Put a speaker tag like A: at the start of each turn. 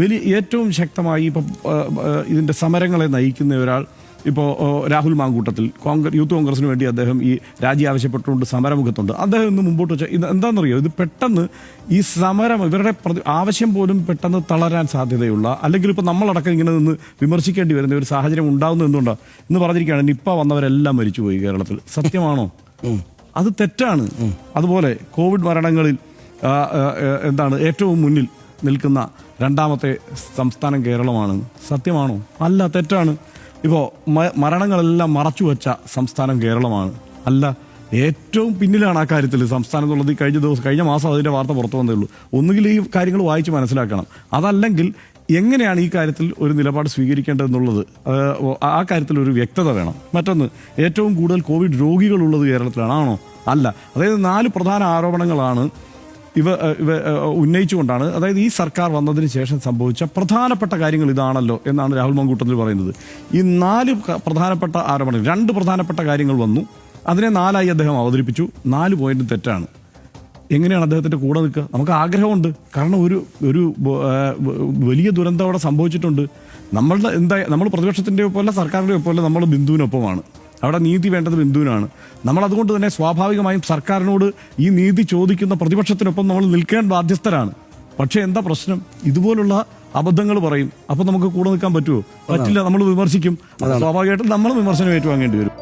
A: വലിയ ഏറ്റവും ശക്തമായി ഇപ്പോൾ ഇതിന്റെ സമരങ്ങളെ നയിക്കുന്ന ഒരാൾ ഇപ്പോൾ രാഹുൽ മാങ്കൂട്ടത്തിൽ. കോൺഗ്രസ് യൂത്ത് കോൺഗ്രസിന് വേണ്ടി അദ്ദേഹം ഈ രാജി ആവശ്യപ്പെട്ടുകൊണ്ട് സമരമുഖത്തുണ്ട്. അദ്ദേഹം ഇന്ന് മുമ്പോട്ട് വെച്ച ഇത് എന്താണെന്നറിയോ? ഇത് പെട്ടെന്ന് ഈ സമരം ഇവരുടെ പ്രതി- ആവശ്യം പോലും പെട്ടെന്ന് തളരാൻ സാധ്യതയുള്ള അല്ലെങ്കിൽ ഇപ്പോൾ നമ്മളടക്കം ഇങ്ങനെ നിന്ന് വിമർശിക്കേണ്ടി വരുന്ന ഒരു സാഹചര്യം ഉണ്ടാകുന്നത് എന്തുകൊണ്ടാണ് എന്ന് പറഞ്ഞിരിക്കുകയാണ് നിപ്പ വന്നവരെല്ലാം മരിച്ചുപോയി കേരളത്തിൽ. സത്യമാണോ? അത് തെറ്റാണ്. അതുപോലെ കോവിഡ് മരണങ്ങളിൽ എന്താണ് ഏറ്റവും മുന്നിൽ നിൽക്കുന്ന രണ്ടാമത്തെ സംസ്ഥാനം കേരളമാണ്. സത്യമാണോ? അല്ല തെറ്റാണ്. ഇപ്പോൾ മരണങ്ങളെല്ലാം മറച്ചു വച്ച സംസ്ഥാനം കേരളമാണ്. അല്ല ഏറ്റവും പിന്നിലാണ് ആ കാര്യത്തിൽ സംസ്ഥാനം എന്നുള്ളത് കഴിഞ്ഞ ദിവസം കഴിഞ്ഞ മാസം അതിന്റെ വാർത്ത പുറത്തു വന്നേ ഉള്ളൂ. ഒന്നുകിൽ ഈ കാര്യങ്ങൾ വായിച്ച് മനസ്സിലാക്കണം. അതല്ലെങ്കിൽ എങ്ങനെയാണ് ഈ കാര്യത്തിൽ ഒരു നിലപാട് സ്വീകരിക്കേണ്ടതെന്നുള്ളത് ആ കാര്യത്തിൽ ഒരു വ്യക്തത വേണം. മറ്റൊന്ന് ഏറ്റവും കൂടുതൽ കോവിഡ് രോഗികളുള്ളത് കേരളത്തിലാണ് ആണോ? അല്ല. അതായത് നാല് പ്രധാന ആരോപണങ്ങളാണ് ഇവ ഇവ ഉന്നയിച്ചുകൊണ്ടാണ്. അതായത് ഈ സർക്കാർ വന്നതിന് ശേഷം സംഭവിച്ച പ്രധാനപ്പെട്ട കാര്യങ്ങൾ ഇതാണല്ലോ എന്നാണ് രാഹുൽ മങ്കൂട്ടത്തിൽ പറയുന്നത്. ഈ നാല് പ്രധാനപ്പെട്ട ആരോപണങ്ങൾ രണ്ട് പ്രധാനപ്പെട്ട കാര്യങ്ങൾ വന്നു. അതിനെ നാലായി അദ്ദേഹം അവതരിപ്പിച്ചു. നാല് പോയിന്റ് തെറ്റാണ്. എങ്ങനെയാണ് അദ്ദേഹത്തിന്റെ കൂടെ നിൽക്കുക? നമുക്ക് ആഗ്രഹമുണ്ട്. കാരണം ഒരു ഒരു വലിയ ദുരന്തം അവിടെ സംഭവിച്ചിട്ടുണ്ട്. നമ്മളുടെ എന്താ നമ്മൾ പ്രതിപക്ഷത്തിന്റെ ഒപ്പമല്ല സർക്കാരിന്റെ ഒപ്പമല്ല നമ്മൾ ബിന്ദുവിനൊപ്പമാണ്. അവിടെ നീതി വേണ്ടത് ബിന്ദുവിനാണ് നമ്മൾ അതുകൊണ്ട് തന്നെ സ്വാഭാവികമായും സർക്കാരിനോട് ഈ നീതി ചോദിക്കുന്ന പ്രതിപക്ഷത്തിനൊപ്പം നമ്മൾ നിൽക്കേണ്ട ബാധ്യസ്ഥരാണ്. പക്ഷേ എന്താ പ്രശ്നം? ഇതുപോലുള്ള അബദ്ധങ്ങൾ പറയും. അപ്പൊ നമുക്ക് കൂടെ നിൽക്കാൻ പറ്റുമോ പറ്റില്ല നമ്മൾ വിമർശിക്കും. സ്വാഭാവികമായിട്ടും നമ്മൾ വിമർശനം ഏറ്റുവാങ്ങേണ്ടി വരും.